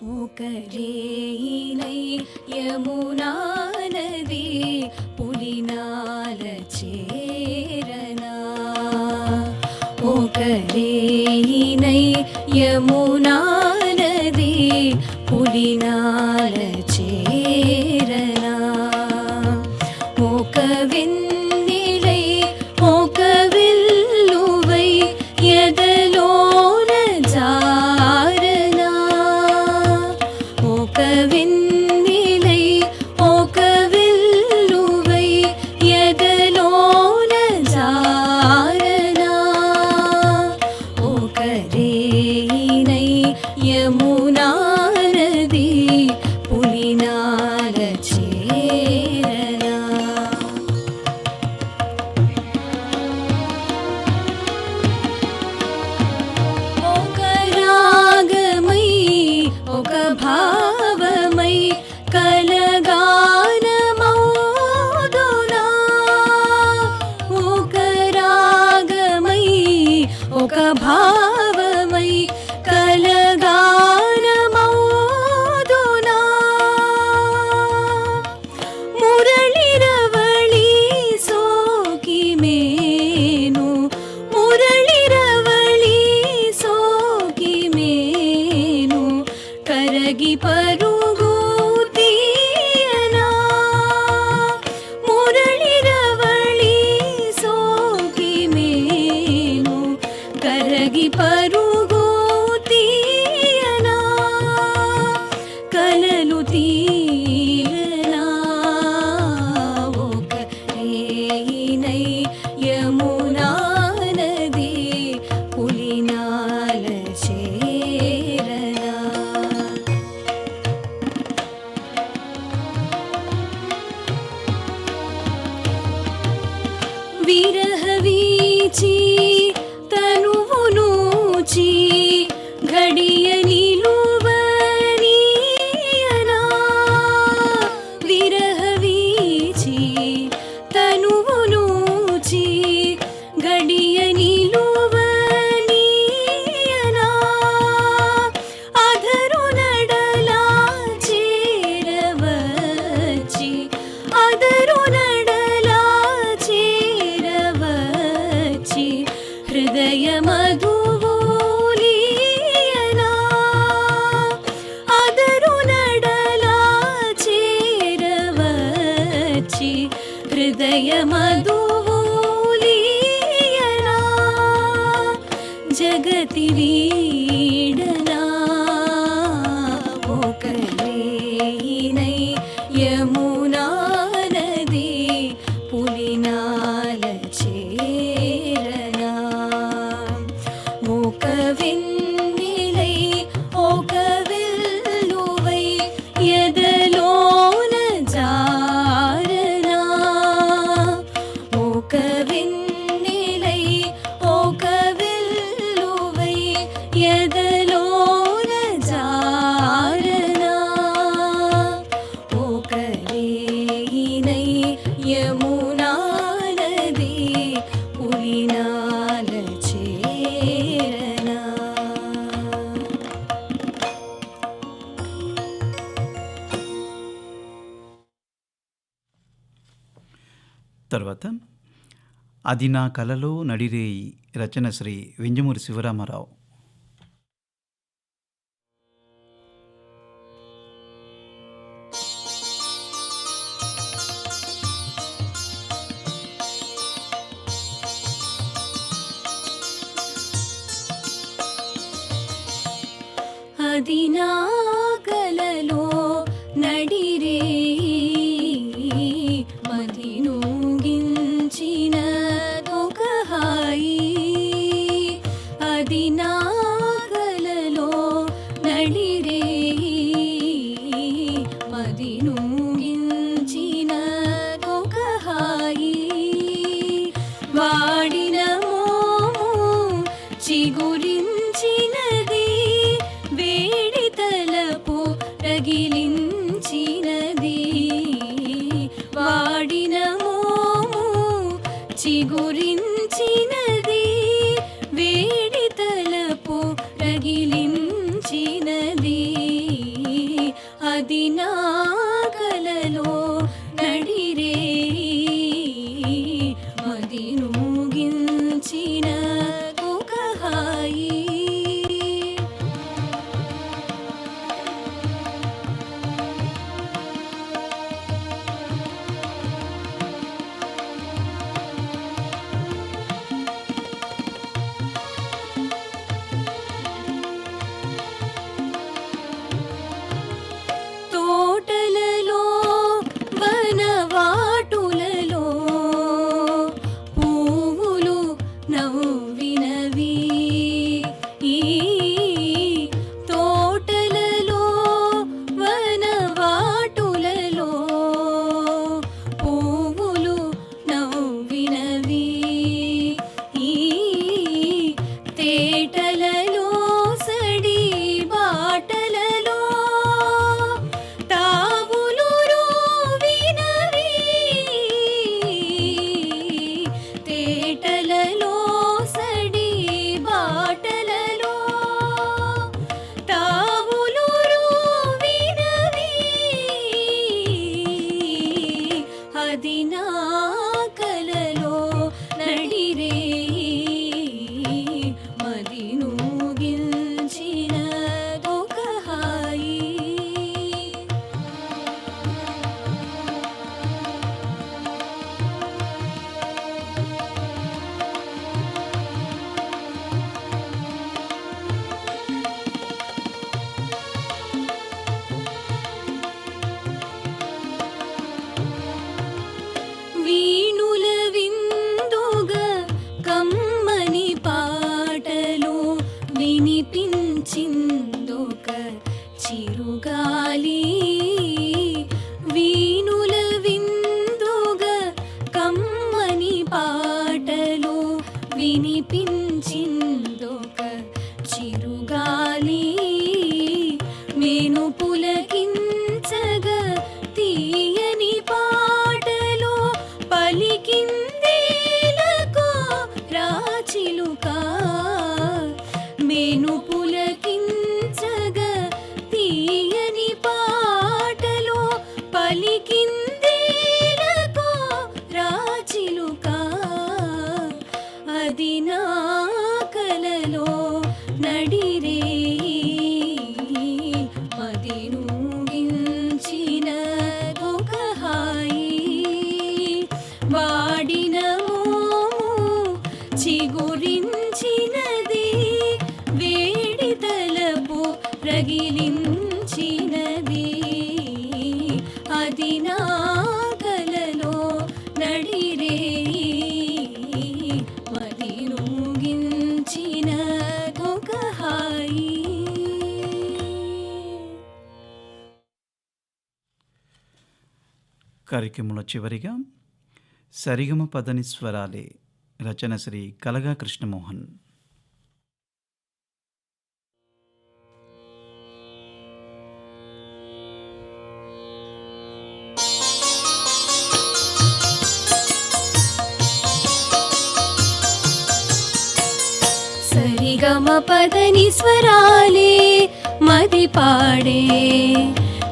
முகரேயிலை யமுனானதி புலினால சேரனா. முகரேயினை யமுனானதி புலினா विरहवीची गतिवी తర్వాత అది నా కలలో నడిరేయి రచన శ్రీ వెంజమూరి శివరామారావు. అది నా mm. గురించినది వేడి తలపు రగిలించినది. అది నా నడిరే మరి నూగించిన ఒక కార్యక్రమంలో చివరిగా సరిగమ పదని స్వరాలే రచన శ్రీ కలగా కృష్ణమోహన్. సరిగమపదని స్వరాలే మది పాడే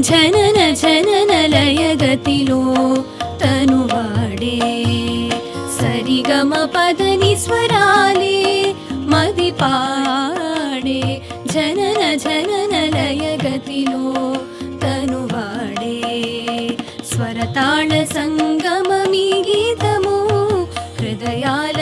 జనన జనన లయగతిలో తనువాడే. मपदनि स्वराले मदिपाडे जनन जनन लयगतिनो तनुवाडे। स्वरताणसङ्गमी गीतमो हृदयाल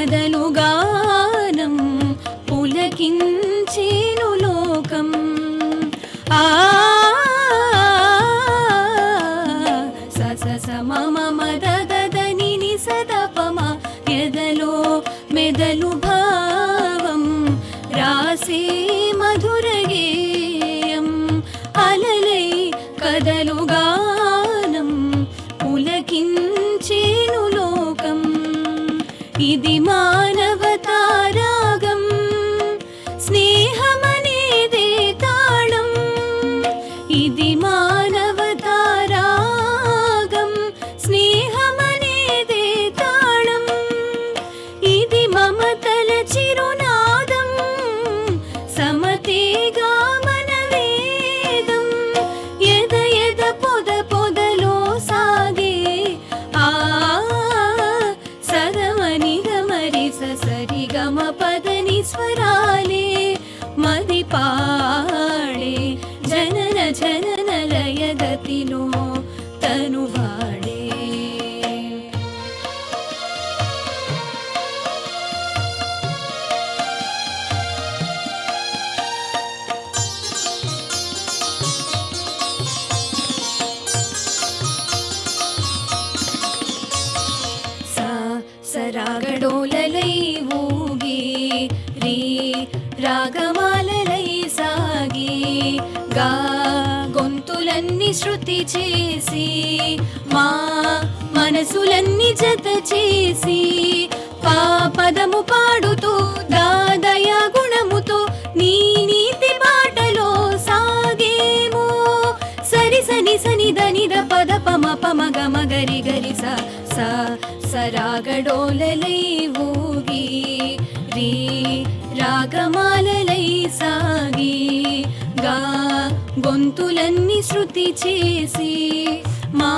बादल శృతి చేసి మా మనసులన్నీ జత చేసి పాపదము పాడుతూ దాదయ గుణముతో నీ నీతి పాటలో సాగేమో. సరి సని సని దనిద పద పమ పమ గమ గరి గరి స సరాగడోలలై ఊగి రీ రాగమాలలై సాగి గొంతులన్నీ శృతి చేసి మా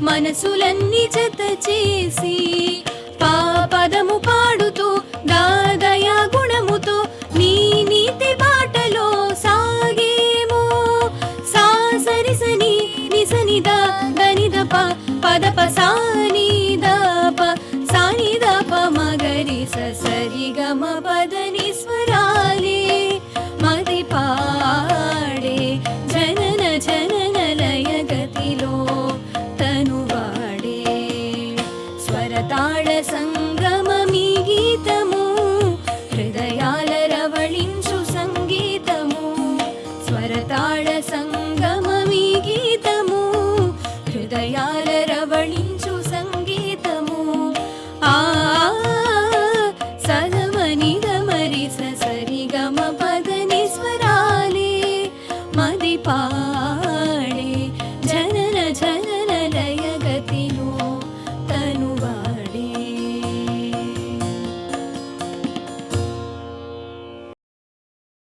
మనసులన్నీ జత చేసి పాపదము పాడుతూ దాదయా గుణముతో నీ నీతి బాటలో సాగేమో. సాసరిసని నిసనిదా దనిదప పదప సానిదప தயால